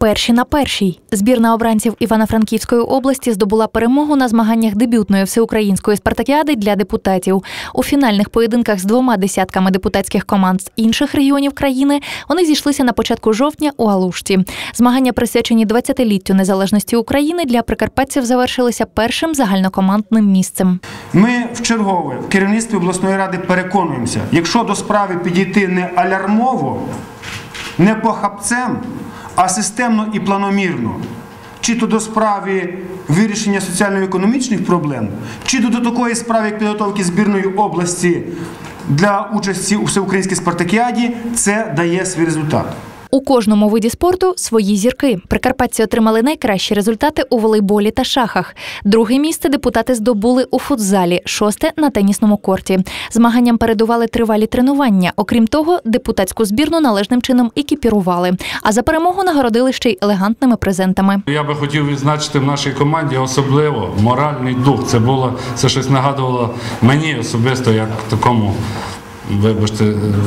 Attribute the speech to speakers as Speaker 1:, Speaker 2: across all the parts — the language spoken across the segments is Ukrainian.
Speaker 1: Перші на першій збірна обранців Івано-Франківської області здобула перемогу на змаганнях дебютної всеукраїнської спартакіади для депутатів. У фінальних поєдинках з двома десятками депутатських команд з інших регіонів країни вони зійшлися на початку жовтня у Алушті. Змагання, присвячені 20-літтю незалежності України, для прикарпатців завершилися першим загальнокомандним місцем.
Speaker 2: Ми в чергове в керівництві обласної ради переконуємося, якщо до справи підійти не алярмово, не похапцем, а системно і планомірно, чи то до справи вирішення соціально-економічних проблем, чи то до такої справи, як підготовки збірної області для участі у всеукраїнській спартакіаді, це дає свій результат.
Speaker 1: У кожному виді спорту свої зірки. Прикарпатці отримали найкращі результати у волейболі та шахах. Друге місце депутати здобули у футзалі, шосте на тенісному корті. Змаганням передували тривалі тренування. Окрім того, депутатську збірну належним чином екіпірували. А за перемогу нагородили ще й елегантними презентами.
Speaker 3: Я би хотів відзначити в нашій команді особливо моральний дух. Це було це щось нагадувало мені особисто, як такому. Вибачте,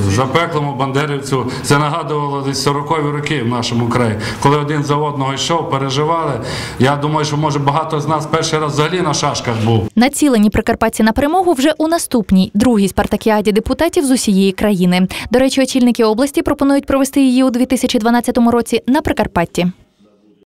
Speaker 3: запеклому бандерівцю це нагадувало десь 40-ві роки в нашому краї, коли один за одного йшов, переживали. Я думаю, що може багато з нас перший раз взагалі на шашках був.
Speaker 1: Націлені прикарпатці на перемогу вже у наступній другій спартакіаді депутатів з усієї країни. До речі, очільники області пропонують провести її у 2012 році на Прикарпатті.